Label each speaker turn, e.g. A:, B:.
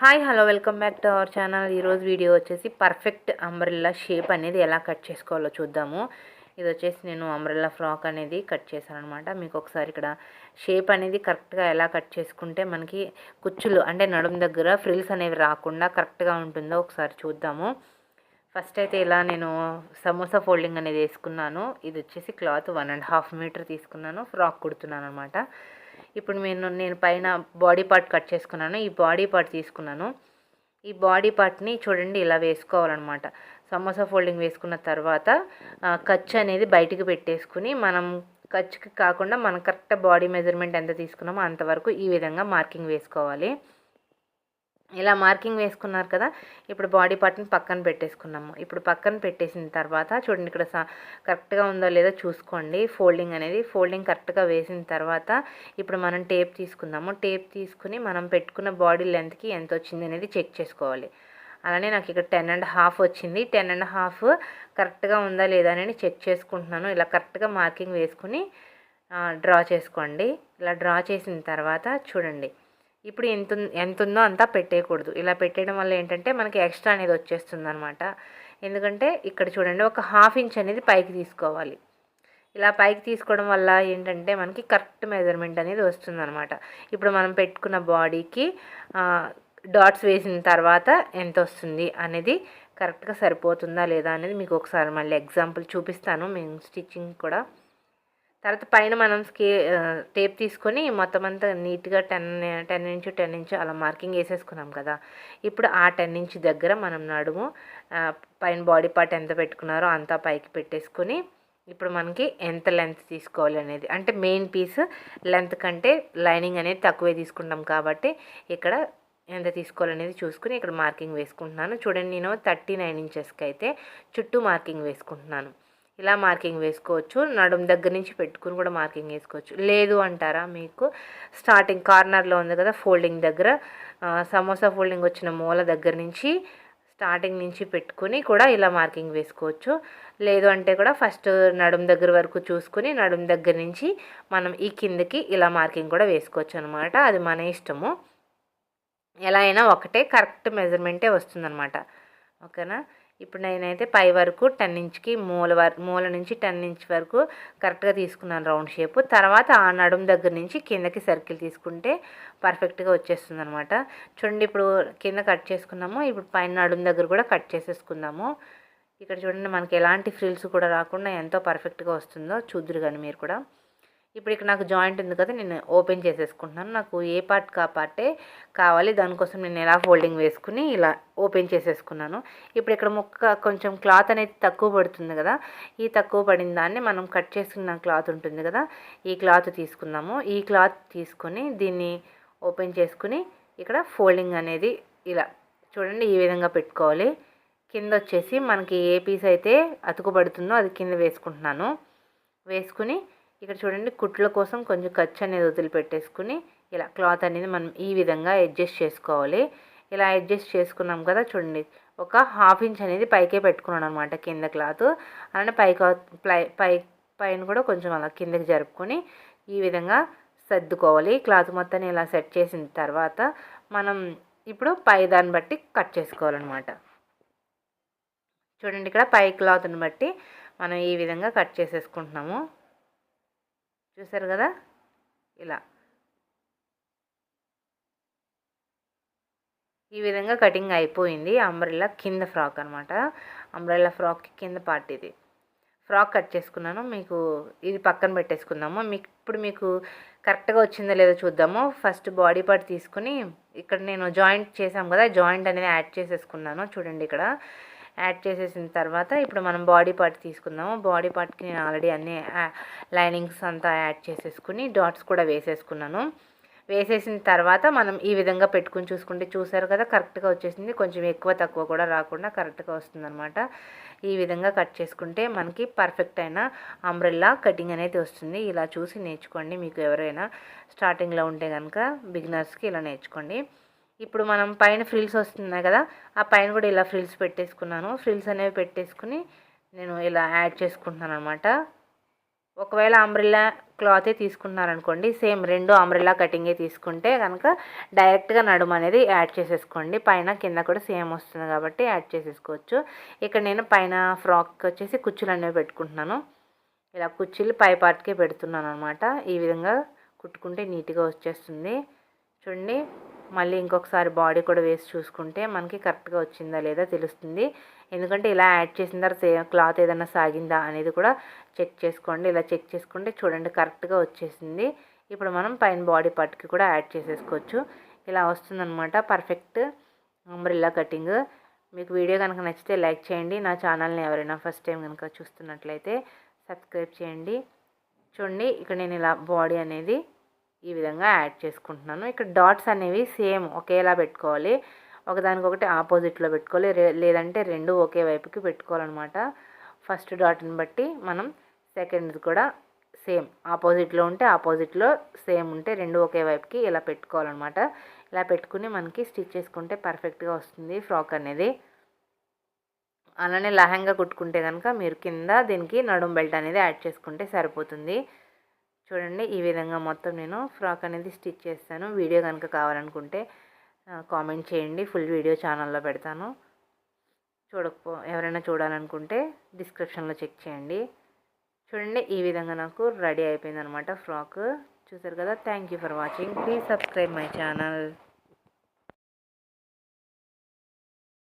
A: Hi hello welcome back to our channel. ఈరోజు video వచ్చేసి perfect umbrella shape అనేది ఎలా కట్ చేసుకోవాలో చూద్దాము. ఇది వచ్చేసి నేను అంబ్రెల్లా ఫ్రాక్ అనేది కట్ చేశాను అనమాట మీకు ఒకసారి ఇక్కడ షేప్ అనేది కరెక్ట్గా ఎలా కట్ చేసుకుంటే మనకి కుచ్చులు అంటే నడుము దగ్గర ఫ్రిల్స్ అనేవి రాకుండా కరెక్ట్గా ఉంటుందో ఒకసారి చూద్దాము. ఫస్ట్ అయితే ఇలా నేను సమోసా ఫోల్డింగ్ అనేది వేసుకున్నాను. ఇది వచ్చేసి cloth one and half meter తీసుకున్నాను. ఫ్రాక్ కుడుతున్నాను అనమాట ఇప్పుడు నేను నేను పైన బాడీ పార్ట్ కట్ చేసుకున్నాను. ఈ బాడీ పార్ట్ తీసుకున్నాను. ఈ బాడీ పార్ట్ని చూడండి ఇలా వేసుకోవాలన్నమాట. సమోసా ఫోల్డింగ్ వేసుకున్న తర్వాత ఖర్చు అనేది బయటికి పెట్టేసుకుని మనం ఖర్చుకి కాకుండా మనం కరెక్ట్ బాడీ మెజర్మెంట్ ఎంత తీసుకున్నామో అంతవరకు ఈ విధంగా మార్కింగ్ వేసుకోవాలి. ఇలా మార్కింగ్ వేసుకున్నారు కదా ఇప్పుడు బాడీ పార్ట్ని పక్కన పెట్టేసుకున్నాము. ఇప్పుడు పక్కన పెట్టేసిన తర్వాత చూడండి ఇక్కడ కరెక్ట్గా ఉందో లేదో చూసుకోండి. ఫోల్డింగ్ అనేది ఫోల్డింగ్ కరెక్ట్గా వేసిన తర్వాత ఇప్పుడు మనం టేప్ తీసుకుందాము. టేప్ తీసుకుని మనం పెట్టుకున్న బాడీ లెంత్కి ఎంత వచ్చింది అనేది చెక్ చేసుకోవాలి. అలానే నాకు ఇక్కడ టెన్ అండ్ హాఫ్ వచ్చింది. టెన్ అండ్ హాఫ్ కరెక్ట్గా ఉందా లేదా అని చెక్ చేసుకుంటున్నాను. ఇలా కరెక్ట్గా మార్కింగ్ వేసుకుని డ్రా చేసుకోండి. ఇలా డ్రా చేసిన తర్వాత చూడండి. ఇప్పుడు ఎంత ఎంత ఉందో అంతా పెట్టేయకూడదు. ఇలా పెట్టేయడం వల్ల ఏంటంటే మనకి ఎక్స్ట్రా అనేది వచ్చేస్తుంది అనమాట ఎందుకంటే ఇక్కడ చూడండి ఒక హాఫ్ ఇంచ్ అనేది పైకి తీసుకోవాలి. ఇలా పైకి తీసుకోవడం వల్ల ఏంటంటే మనకి కరెక్ట్ మెజర్మెంట్ అనేది వస్తుంది అనమాట ఇప్పుడు మనం పెట్టుకున్న బాడీకి డాట్స్ వేసిన తర్వాత ఎంత వస్తుంది అనేది కరెక్ట్గా సరిపోతుందా లేదా అనేది మీకు ఒకసారి మళ్ళీ ఎగ్జాంపుల్ చూపిస్తాను. మేము స్టిచ్చింగ్ కూడా తర్వాత పైన మనం స్కే టేప్ తీసుకొని మొత్తం అంతా నీట్గా ten ten inch ten inch అలా మార్కింగ్ వేసేసుకున్నాం కదా. ఇప్పుడు ఆ టెన్ ఇంచు దగ్గర మనం నడుము పైన బాడీ పార్ట్ ఎంత పెట్టుకున్నారో అంతా పైకి పెట్టేసుకొని ఇప్పుడు మనకి ఎంత లెంత్ తీసుకోవాలి అనేది. అంటే మెయిన్ పీస్ లెంత్ కంటే లైనింగ్ అనేది తక్కువే తీసుకుంటాం కాబట్టి ఇక్కడ ఎంత తీసుకోవాలనేది చూసుకుని ఇక్కడ మార్కింగ్ వేసుకుంటున్నాను. చూడండి నేను థర్టీ నైన్ ఇంచెస్కి అయితే చుట్టూ మార్కింగ్ వేసుకుంటున్నాను. ఇలా మార్కింగ్ వేసుకోవచ్చు. నడుం దగ్గర నుంచి పెట్టుకుని కూడా మార్కింగ్ వేసుకోవచ్చు. లేదు అంటారా మీకు? స్టార్టింగ్ కార్నర్లో ఉంది కదా ఫోల్డింగ్ దగ్గర. సమోసా ఫోల్డింగ్ వచ్చిన మూల దగ్గర నుంచి స్టార్టింగ్ నుంచి పెట్టుకుని కూడా ఇలా మార్కింగ్ వేసుకోవచ్చు. లేదు అంటే కూడా ఫస్ట్ నడుం దగ్గర వరకు చూసుకుని నడుం దగ్గర నుంచి మనం ఈ కిందకి ఇలా మార్కింగ్ కూడా వేసుకోవచ్చు అనమాట అది మన ఇష్టము. ఎలా అయినా ఒకటే కరెక్ట్ మెజర్మెంటే వస్తుందన్నమాట. ఓకేనా? ఇప్పుడు నేనైతే పై వరకు టెన్ ఇంచ్కి మూల వరకు మూల నుంచి టెన్ ఇంచ్ వరకు కరెక్ట్గా తీసుకున్నాను రౌండ్ షేప్. తర్వాత ఆ నడుము దగ్గర నుంచి కిందకి సర్కిల్ తీసుకుంటే పర్ఫెక్ట్గా వచ్చేస్తుంది అనమాట చూడండి ఇప్పుడు కింద కట్ చేసుకున్నాము. ఇప్పుడు పైన నడుము దగ్గర కూడా కట్ చేసేసుకుందాము. ఇక్కడ చూడండి మనకి ఎలాంటి ఫ్రిల్స్ కూడా రాకుండా ఎంతో పర్ఫెక్ట్గా వస్తుందో చూద్దరు కానీ మీరు కూడా. ఇప్పుడు ఇక్కడ నాకు జాయింట్ ఉంది కదా నేను ఓపెన్ చేసేసుకుంటున్నాను. నాకు ఏ పార్ట్ కా పార్టే కావాలి దానికోసం నేను ఎలా ఫోల్డింగ్ వేసుకుని ఇలా ఓపెన్ చేసేసుకున్నాను. ఇప్పుడు ఇక్కడ ముక్క కొంచెం క్లాత్ అనేది తక్కువ పడుతుంది కదా ఈ తక్కువ పడిన దాన్ని మనం కట్ చేసుకున్న క్లాత్ ఉంటుంది కదా ఈ క్లాత్ తీసుకుందాము. ఈ క్లాత్ తీసుకొని దీన్ని ఓపెన్ చేసుకుని ఇక్కడ ఫోల్డింగ్ అనేది ఇలా చూడండి ఈ విధంగా పెట్టుకోవాలి. కింద వచ్చేసి మనకి ఏ పీస్ అయితే అతుకుపడుతుందో అది కింద వేసుకుంటున్నాను. వేసుకుని ఇక్కడ చూడండి కుట్ల కోసం కొంచెం ఖర్చు అనేది వదిలిపెట్టేసుకుని ఇలా క్లాత్ అనేది మనం ఈ విధంగా అడ్జస్ట్ చేసుకోవాలి. ఇలా అడ్జస్ట్ చేసుకున్నాం కదా చూడండి ఒక హాఫ్ ఇంచ్ అనేది పైకే పెట్టుకున్నాను అనమాట కింద క్లాత్. అలానే పై పై పై పైన కూడా కొంచెం అలా కిందకి జరుపుకొని ఈ విధంగా సర్దుకోవాలి. క్లాత్ మొత్తాన్ని ఇలా సెట్ చేసిన తర్వాత మనం ఇప్పుడు పై దాన్ని బట్టి కట్ చేసుకోవాలన్నమాట. చూడండి ఇక్కడ పై క్లాత్ని బట్టి మనం ఈ విధంగా కట్ చేసేసుకుంటున్నాము. చూసారు కదా? ఇలా. ఈ విధంగా కటింగ్ అయిపోయింది. అంబ్రెల్లా కింద ఫ్రాక్ అనమాట అంబ్రెల్లా ఫ్రాక్ కింద పార్ట్ ఇది. ఫ్రాక్ కట్ చేసుకున్నాను. మీకు ఇది పక్కన పెట్టేసుకుందాము. మీకు ఇప్పుడు మీకు కరెక్ట్గా వచ్చిందో లేదో చూద్దాము. ఫస్ట్ బాడీ పార్ట్ తీసుకుని ఇక్కడ నేను జాయింట్ చేసాం కదా జాయింట్ అనేది యాడ్ చేసేసుకున్నాను. చూడండి ఇక్కడ. యాడ్ చేసేసిన తర్వాత ఇప్పుడు మనం బాడీ పార్ట్ తీసుకుందాము. బాడీ పార్ట్కి నేను ఆల్రెడీ అన్ని లైనింగ్స్ అంతా యాడ్ చేసేసుకుని డాట్స్ కూడా వేసేసుకున్నాను. వేసేసిన తర్వాత మనం ఈ విధంగా పెట్టుకుని చూసుకుంటే చూసారు కదా కరెక్ట్గా వచ్చేసింది. కొంచెం ఎక్కువ తక్కువ కూడా రాకుండా కరెక్ట్గా వస్తుందన్నమాట. ఈ విధంగా కట్ చేసుకుంటే మనకి పర్ఫెక్ట్ అయిన అంబ్రెల్లా కటింగ్ అనేది వస్తుంది. ఇలా చూసి నేర్చుకోండి. మీకు ఎవరైనా స్టార్టింగ్లో ఉంటే కనుక బిగినర్స్కి ఇలా నేర్చుకోండి. ఇప్పుడు మనం పైన ఫ్రిల్స్ వస్తున్నాయి కదా ఆ పైన కూడా ఇలా ఫ్రిల్స్ పెట్టేసుకున్నాను. ఫ్రిల్స్ అనేవి పెట్టేసుకుని నేను ఇలా యాడ్ చేసుకుంటున్నాను అనమాట ఒకవేళ అంబ్రిల్లా క్లాతే తీసుకున్నారనుకోండి సేమ్ రెండు అంబ్రిల్లా కటింగే తీసుకుంటే కనుక డైరెక్ట్గా నడుము అనేది యాడ్ చేసేసుకోండి. పైన కింద కూడా సేమ్ వస్తుంది కాబట్టి యాడ్ చేసేసుకోవచ్చు. ఇక్కడ నేను పైన ఫ్రాక్ వచ్చేసి కుచ్చులు అనేవి పెట్టుకుంటున్నాను. ఇలా కుర్చీలు పై పార్ట్కే పెడుతున్నాను అనమాట ఈ విధంగా కుట్టుకుంటే నీట్గా వచ్చేస్తుంది. చూడండి. మళ్ళీ ఇంకొకసారి బాడీ కూడా వేసి చూసుకుంటే మనకి కరెక్ట్గా వచ్చిందా లేదా తెలుస్తుంది. ఎందుకంటే ఇలా యాడ్ చేసిన తర్వాత క్లాత్ ఏదైనా సాగిందా అనేది కూడా చెక్ చేసుకోండి. ఇలా చెక్ చేసుకుంటే చూడండి కరెక్ట్గా వచ్చేసింది. ఇప్పుడు మనం పైన బాడీ పార్ట్కి కూడా యాడ్ చేసేసుకోవచ్చు. ఇలా వస్తుందన్నమాట. Perfect umbrella cutting. మీకు వీడియో కనుక నచ్చితే లైక్ చేయండి. నా ఛానల్ని ఎవరైనా ఫస్ట్ టైం కనుక చూస్తున్నట్లయితే సబ్స్క్రైబ్ చేయండి. చూడండి ఇక్కడ నేను ఇలా బాడీ అనేది ఈ విధంగా యాడ్ చేసుకుంటున్నాను. ఇక్కడ డాట్స్ అనేవి సేమ్ ఒకేలా పెట్టుకోవాలి. ఒకదానికొకటి ఆపోజిట్లో పెట్టుకోవాలి. లేదంటే రెండు ఒకే వైపుకి పెట్టుకోవాలన్నమాట. ఫస్ట్ డాట్ని బట్టి మనం సెకండ్ కూడా సేమ్. ఆపోజిట్లో ఉంటే ఆపోజిట్లో సేమ్ ఉంటే రెండు ఒకే వైపుకి ఇలా పెట్టుకోవాలన్నమాట. ఇలా పెట్టుకుని మనకి స్టిచ్ చేసుకుంటే పర్ఫెక్ట్గా వస్తుంది ఫ్రాక్ అనేది. అలానే లహంగా కుట్టుకుంటే కనుక మీరు కింద దీనికి నడుం బెల్ట్ అనేది యాడ్ చేసుకుంటే సరిపోతుంది. చూడండి ఈ విధంగా మొత్తం నేను ఫ్రాక్ అనేది స్టిచ్ చేస్తాను. వీడియో కనుక కావాలనుకుంటే కామెంట్ చేయండి. ఫుల్ వీడియో ఛానల్లో పెడతాను. చూడకపో ఎవరైనా చూడాలనుకుంటే డిస్క్రిప్షన్లో చెక్ చేయండి. చూడండి ఈ విధంగా నాకు రెడీ అయిపోయింది అనమాట ఫ్రాక్. చూసారు కదా thank you for watching. Please subscribe my channel.